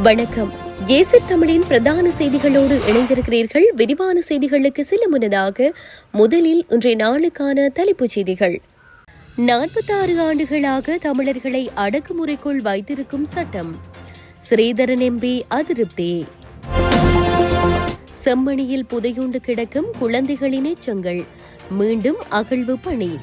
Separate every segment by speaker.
Speaker 1: வணக்கம். ஏசி தமிழின் பிரதான செய்திகளோடு இணைந்திருக்கிறீர்கள். விரிவான செய்திகளுக்கு சில முன்னதாக முதலில் இன்றைய நாளுக்கான தலைப்புச் செய்திகள். நாற்பத்தாறு ஆண்டுகளாக தமிழர்களை அடக்குமுறைக்குள் வைத்திருக்கும் சட்டம். ஸ்ரீதரன் எம்பி அதிருப்தி. செம்மணியில் புதையுண்டு கிடக்கும் குழந்தைகளின் எச்சங்கள். மீண்டும் அகழ்வு பணி.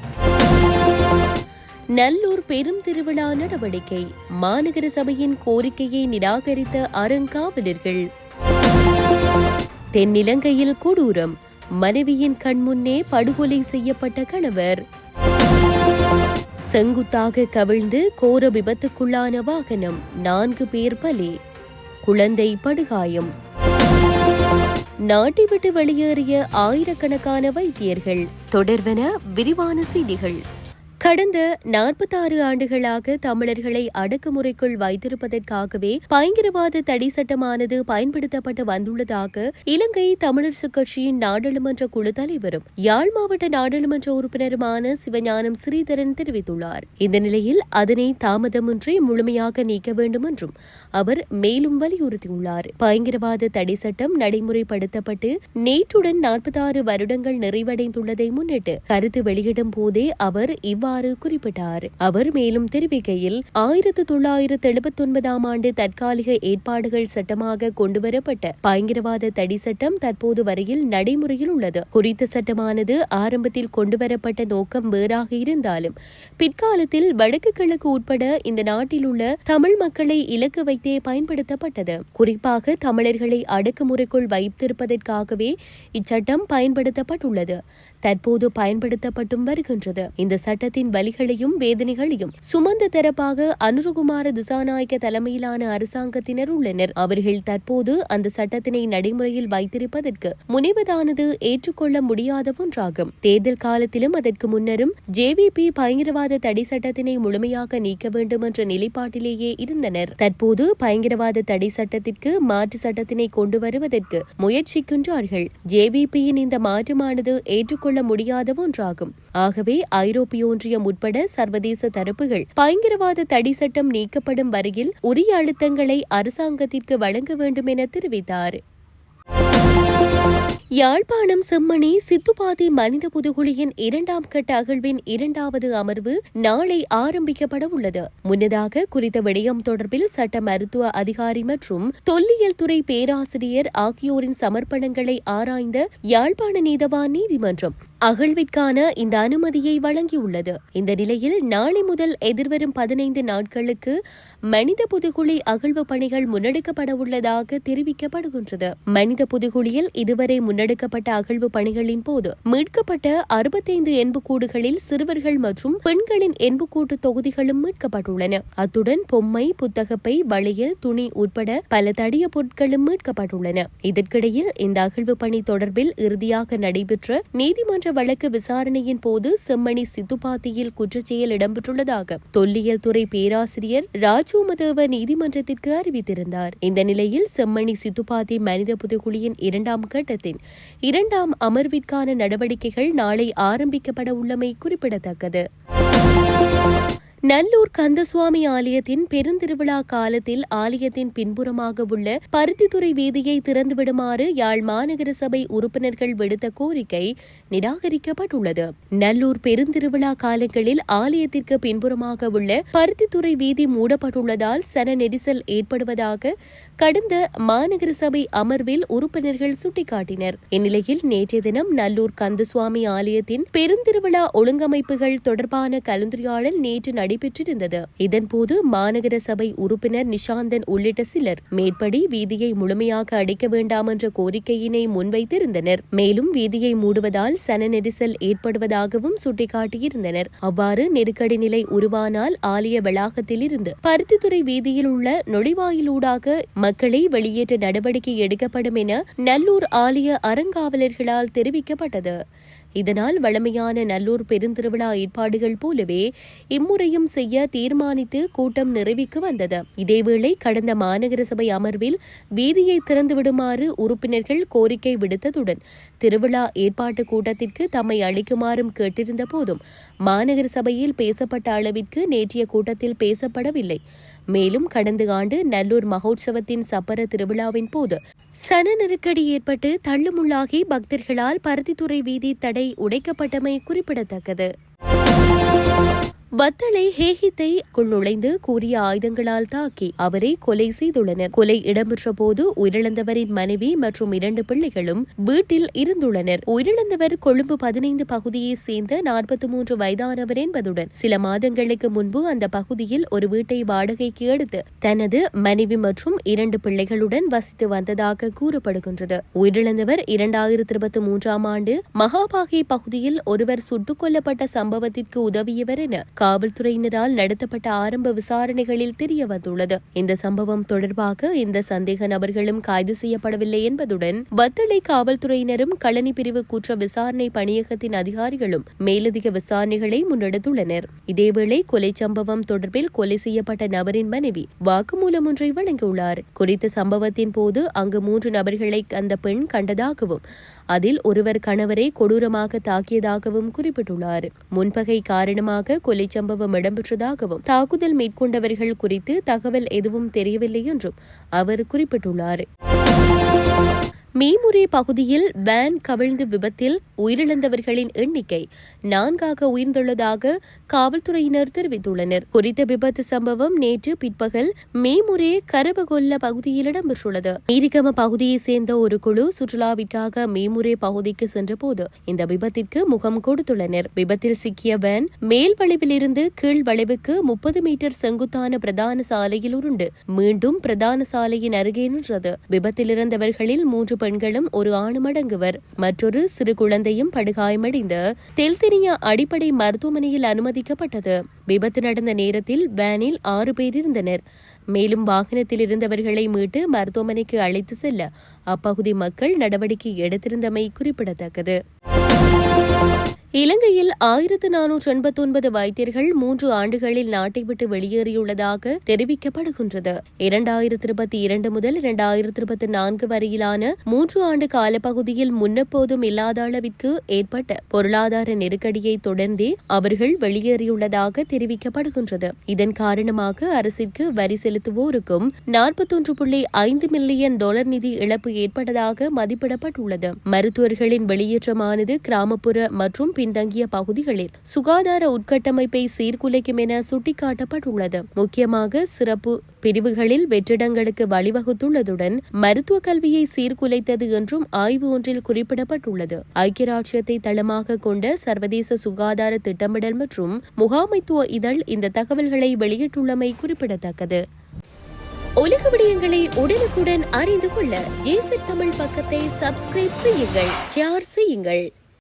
Speaker 1: நல்லூர் பெரும் திருவிழா நடவடிக்கை. மாநகர சபையின் கோரிக்கையை நிராகரித்த அறங்காவலர்கள். தென்னிலங்கையில் கொடூரம். மனைவியின் கண்முன்னே படுகொலை செய்யப்பட்ட கணவர். செங்குத்தாக கவிழ்ந்து கோர விபத்துக்குள்ளான வாகனம். நான்கு பேர் பலி. குழந்தை படுகாயம். நாட்டை விட்டு வெளியேறிய ஆயிரக்கணக்கான வைத்தியர்கள். தொடர்வன விரிவான செய்திகள். கடந்த நாற்பத்தாறு ஆண்டுகளாக தமிழர்களை அடக்குமுறைக்குள் வைத்திருப்பதற்காகவே பயங்கரவாத தடை சட்டமானது பயன்படுத்தப்பட்டு வந்துள்ளதாக இலங்கை தமிழரசு கட்சியின் நாடாளுமன்ற குழு தலைவரும் யாழ் மாவட்ட நாடாளுமன்ற உறுப்பினருமான சிவஞானம் ஸ்ரீதரன் தெரிவித்துள்ளார். இந்த நிலையில் அதனை தாமதமின்றி முழுமையாக நீக்க வேண்டும் என்றும் அவர் மேலும் வலியுறுத்தியுள்ளார். பயங்கரவாத தடை சட்டம் நடைமுறைப்படுத்தப்பட்டு நேற்றுடன் நாற்பத்தாறு வருடங்கள் நிறைவடைந்துள்ளதை முன்னிட்டு கருத்து வெளியிடும் போதே அவர் இவ்வாறு இவ்வாறு குறிப்பிட்டார். அவர் மேலும் தெரிவிக்கையில் ஆயிரத்து தொள்ளாயிரத்து எழுபத்தி ஒன்பதாம் ஆண்டு தற்காலிக ஏற்பாடுகள் சட்டமாக கொண்டுவரப்பட்ட பயங்கரவாத தடி சட்டம் தற்போது வரையில் நடைமுறையில் உள்ளது. குறித்த சட்டமானது ஆரம்பத்தில் கொண்டுவரப்பட்ட நோக்கம் வேறாக இருந்தாலும் பிற்காலத்தில் வடக்கு கிழக்கு உட்பட இந்த நாட்டில் உள்ள தமிழ் மக்களை இலக்கு வைத்தே பயன்படுத்தப்பட்டது. குறிப்பாக தமிழர்களை அடக்குமுறைக்குள் வைத்திருப்பதற்காகவே இச்சட்டம் பயன்படுத்தப்பட்டுள்ளது. தற்போது பயன்படுத்தப்பட்டும் வருகின்றது. இந்த சட்டத்தின் வலிகளையும் வேதனைகளையும் சுமந்த தரப்பாக அனுருகுமார திசாநாயக்க தலைமையிலான அரசாங்கத்தினர் உள்ளனர். அவர்கள் தற்போது அந்த சட்டத்தினை நடைமுறையில் வைத்திருப்பதற்கு முனைவதானது ஏற்றுக்கொள்ள முடியாத ஒன்றாகும். தேர்தல் காலத்திலும் அதற்கு முன்னரும் ஜேவிபி பயங்கரவாத தடை சட்டத்தினை முழுமையாக நீக்க வேண்டும் என்ற நிலைப்பாட்டிலேயே இருந்தனர். தற்போது பயங்கரவாத தடை சட்டத்திற்கு மாற்று சட்டத்தினை கொண்டு வருவதற்கு முயற்சிக்கின்றார்கள். ஜேவிபியின் இந்த மாற்றமானது ஏற்றுக்கொள்ள ஏற்றுக்கொள்ள முடியாத ஒன்றாகும். ஆகவே ஐரோப்பிய ஒன்றியம் உட்பட சர்வதேச தரப்புகள் பயங்கரவாத தடை சட்டம் நீக்கப்படும் வரையில் உரிய அழுத்தங்களை அரசாங்கத்திற்கு வழங்க வேண்டும் என தெரிவித்தார். யாழ்ப்பாணம் செம்மணி சித்துபாதி மனித புதுகுழியின் இரண்டாம் கட்ட அகழ்வின் இரண்டாவது அமர்வு நாளை ஆரம்பிக்கப்பட உள்ளது. முன்னதாக குறித்த விடயம் தொடர்பில் சட்ட மருத்துவ அதிகாரி மற்றும் தொல்லியல் துறை பேராசிரியர் ஆகியோரின் சமர்ப்பணங்களை ஆராய்ந்த யாழ்ப்பாண நீதவான் நீதிமன்றம் அகழ்விற்கான இந்த அனுமதியை வழங்கியுள்ளது. இந்த நிலையில் நாளை முதல் எதிர்வரும் பதினைந்து நாட்களுக்கு மனித புதுகுழி அகழ்வு பணிகள் முன்னெடுக்கப்பட உள்ளதாக தெரிவிக்கப்படுகின்றது. மனித புதுகுழியில் இதுவரை முன்னெடுக்கப்பட்ட அகழ்வு பணிகளின் போது மீட்கப்பட்ட அறுபத்தைந்து எண்புக்கூடுகளில் சிறுவர்கள் மற்றும் பெண்களின் எண்புக்கூட்டு தொகுதிகளும் மீட்கப்பட்டுள்ளன. அத்துடன் பொம்மை புத்தகப்பை வளையல் துணி உட்பட பல தடிய பொருட்களும் மீட்கப்பட்டுள்ளன. இதற்கிடையில் இந்த அகழ்வு பணி தொடர்பில் இறுதியாக நடைபெற்ற நீதிமன்ற வழக்கு விசாரணையின் போது செம்மணி சித்துப்பாத்தியில் குற்றச்செயல் இடம்பெற்றுள்ளதாக தொல்லியல் துறை பேராசிரியர் ராஜோமதேவ நீதிமன்றத்திற்கு அறிவித்திருந்தார். இந்த நிலையில் செம்மணி சித்துப்பாத்தி மனித புதுகுழியின் இரண்டாம் கட்டத்தின் இரண்டாம் அமர்விற்கான நடவடிக்கைகள் நாளை ஆரம்பிக்கப்பட உள்ளமை குறிப்பிடத்தக்கது. நல்லூர் கந்தசுவாமி ஆலயத்தின் பெருந்திருவிழா காலத்தில் ஆலயத்தின் பின்புறமாக உள்ள பருத்தித்துறை வீதியை திறந்துவிடுமாறு யாழ் மாநகர சபை உறுப்பினர்கள் விடுத்த கோரிக்கை நிராகரிக்கப்பட்டுள்ளது. நல்லூர் பெருந்திருவிழா காலங்களில் ஆலயத்திற்கு பின்புறமாக உள்ள பருத்தித்துறை வீதி மூடப்பட்டுள்ளதால் சன நெரிசல் ஏற்படுவதாக கடந்த மாநகர சபை அமர்வில் உறுப்பினர்கள் சுட்டிக்காட்டினர். இந்நிலையில் நேற்றைய தினம் நல்லூர் கந்தசுவாமி ஆலயத்தின் பெருந்திருவிழா ஒழுங்கமைப்புகள் தொடர்பான கலந்துரையாடல் நேற்று நடைபெற்றிருந்தது. இதன்போது மாநகர சபை உறுப்பினர் நிஷாந்தன் உள்ளிட்ட சிலர் மேற்படி வீதியை முழுமையாக அடைக்க வேண்டாம் என்ற கோரிக்கையினை முன்வைத்திருந்தனர். மேலும் வீதியை மூடுவதால் சன நெரிசல் ஏற்படுவதாகவும் சுட்டிக்காட்டியிருந்தனர். அவ்வாறு நெருக்கடி நிலை உருவானால் ஆலய வளாகத்தில் இருந்து பருத்தித்துறை வீதியில் உள்ள நுழைவாயிலூடாக மக்களை வெளியேற்ற நடவடிக்கை எடுக்கப்படும் என நல்லூர் ஆலய அறங்காவலர்களால் தெரிவிக்கப்பட்டது. இதனால் வழமையான நல்லூர் பெருந்திருவிழா ஏற்பாடுகள் போலவே இம்முறையும் செய்ய தீர்மானித்து கூட்டம் நிறைவுக்கு வந்தது. இதேவேளை கடந்த மாநகர சபை அமர்வில் வீதியை திறந்துவிடுமாறு உறுப்பினர்கள் கோரிக்கை விடுத்ததுடன் திருவிழா ஏற்பாட்டு கூட்டத்திற்கு தம்மை அளிக்குமாறும் கேட்டிருந்த போதும் மாநகர சபையில் பேசப்பட்ட அளவிற்கு நேற்றைய கூட்டத்தில் பேசப்படவில்லை. மேலும் கடந்த ஆண்டு நல்லூர் மகோற்சவத்தின் சப்பர திருவிழாவின் போது சன நெருக்கடி ஏற்பட்டு தள்ளுமுள்ளாகி பக்தர்களால் பருத்தித்துறை வீதி தடை உடைக்கப்பட்டமை குறிப்பிடத்தக்கது. வத்தளை ஹேகித்தை நுழைந்து கூறிய ஆயுதங்களால் தாக்கி அவரை கொலை செய்துள்ளனர். கொலை இடம்பெற்ற போது உயிரிழந்தவரின் மனைவி மற்றும் இரண்டு பிள்ளைகளும் வீட்டில் இருந்துள்ளனர். உயிரிழந்தவர் கொழும்பு பதினைந்து பகுதியை சேர்ந்த நாற்பத்தி மூன்று வயதானவர் என்பதுடன் சில மாதங்களுக்கு முன்பு அந்த பகுதியில் ஒரு வீட்டை வாடகைக்கு எடுத்து தனது மனைவி மற்றும் இரண்டு பிள்ளைகளுடன் வசித்து வந்ததாக கூறப்படுகின்றது. உயிரிழந்தவர் இரண்டாயிரத்தி இருபத்தி மூன்றாம் ஆண்டு மகாபாகி பகுதியில் ஒருவர் சுட்டுக் கொல்லப்பட்ட சம்பவத்திற்கு உதவியவர் என காவல்துறையினரால் நடத்தப்பட்ட ஆரம்ப விசாரணைகளில் தெரிய வந்துள்ளது இந்த சம்பவம் தொடர்பாக இந்த சந்தேக நபர்களும் கைது செய்யப்படவில்லை என்பதுடன் வத்தளை காவல்துறையினரும் களனி பிரிவு குற்ற விசாரணை பணியகத்தின் அதிகாரிகளும் மேலதிக விசாரணைகளை முன்னெடுத்துள்ளனர். இதேவேளை கொலை சம்பவம் தொடர்பில் கொலை செய்யப்பட்ட நபரின் மனைவி வாக்குமூலம் ஒன்றை வழங்கியுள்ளார். குறித்த சம்பவத்தின் போது அங்கு மூன்று நபர்களை அந்த பெண் கண்டதாகவும் அதில் ஒருவர் கணவரை கொடூரமாக தாக்கியதாகவும் குறிப்பிட்டுள்ளார். முன்பகை காரணமாக கொலை சம்பவம் இடம்பெற்றதாகவும் தாக்குதல் மேற்கொண்டவர்கள் குறித்து தகவல் எதுவும் தெரியவில்லை என்றும் அவர் குறிப்பிட்டுள்ளார். மீமுறை பகுதியில் வேன் கவிழ்ந்து விபத்தில் உயிரிழந்தவர்களின் எண்ணிக்கை நான்காக உயர்ந்துள்ளதாக காவல்துறையினர் தெரிவித்துள்ளனர். குறித்த விபத்து சம்பவம் நேற்று பிற்பகல் மீமுறை கரபகொல்ல பகுதியில் இடம்பெற்றுள்ளது. நீரிகம பகுதியைச் சேர்ந்த ஒரு குழு சுற்றுலாவிற்காக மீமுறை பகுதிக்கு சென்றபோது இந்த விபத்திற்கு முகம் கொடுத்துள்ளனர். விபத்தில் சிக்கிய வேன் மேல் வளைவிலிருந்து கீழ் வளைவுக்கு முப்பது மீட்டர் செங்குத்தான பிரதான சாலையில் உருண்டு மீண்டும் பிரதான சாலையின் அருகே நின்றது. விபத்தில் இறந்தவர்களில் மூன்று பெண்களும் ஒரு ஆணும் அடங்குவர் மற்றொரு சிறு குழந்தையும் படுகாயமடைந்து தெல்தெனியா அடிப்படை மருத்துவமனையில் அனுமதிக்கப்பட்டது. விபத்து நடந்த நேரத்தில் வேனில் ஆறு பேர் இருந்தனர். மேலும் வாகனத்தில் இருந்தவர்களை மீட்டு மருத்துவமனைக்கு அழைத்து செல்ல அப்பகுதி மக்கள் நடவடிக்கை எடுத்திருந்தமை குறிப்பிடத்தக்கது. இலங்கையில் ஆயிரத்து நானூற்று எண்பத்தி ஒன்பது வைத்தியர்கள் மூன்று ஆண்டுகளில் நாட்டை விட்டு வெளியேறியுள்ளதாக தெரிவிக்கப்படுகின்றது. இரண்டாயிரத்தி இருபத்தி இரண்டு முதல் இரண்டாயிரத்தி இருபத்தி நான்கு வரையிலான மூன்று ஆண்டு காலப்பகுதியில் முன்னெப்போதும் இல்லாத அளவிற்கு ஏற்பட்ட பொருளாதார நெருக்கடியை தொடர்ந்தே அவர்கள் வெளியேறியுள்ளதாக தெரிவிக்கப்படுகின்றது. இதன் காரணமாக அரசிற்கு வரி செலுத்துவோருக்கும் நாற்பத்தொன்று புள்ளி ஐந்து மில்லியன் டாலர் நிதி இழப்பு ஏற்பட்டதாக மதிப்பிடப்பட்டுள்ளது. மருத்துவர்களின் வெளியேற்றமானது கிராமப்புற மற்றும் பின்தங்கிய பகுதிகளில் சுகாதார உட்கட்டமைப்பை சீர்குலைக்கும் என சுட்டிக்காட்டப்பட்டுள்ளது. முக்கியமாக சிறப்பு பிரிவுகளில் வெற்றிடங்களுக்கு வழிவகுத்துள்ளதுடன் மருத்துவ கல்வியை சீர்குலைத்தது என்றும் ஆய்வு ஒன்றில் குறிப்பிடப்பட்டுள்ளது. ஐக்கிய ராஜ்யத்தை தளமாக கொண்ட சர்வதேச சுகாதார திட்டமிடல் மற்றும் முகாமைத்துவ இதழ் இந்த தகவல்களை வெளியிட்டுள்ளமை குறிப்பிடத்தக்கது. உலக விடயங்களை உடனுக்குடன் அறிந்து கொள்ள ஏசி தமிழ் பக்கத்தை சப்ஸ்கிரைப் செய்யுங்கள் ஷேர் செய்யுங்கள்.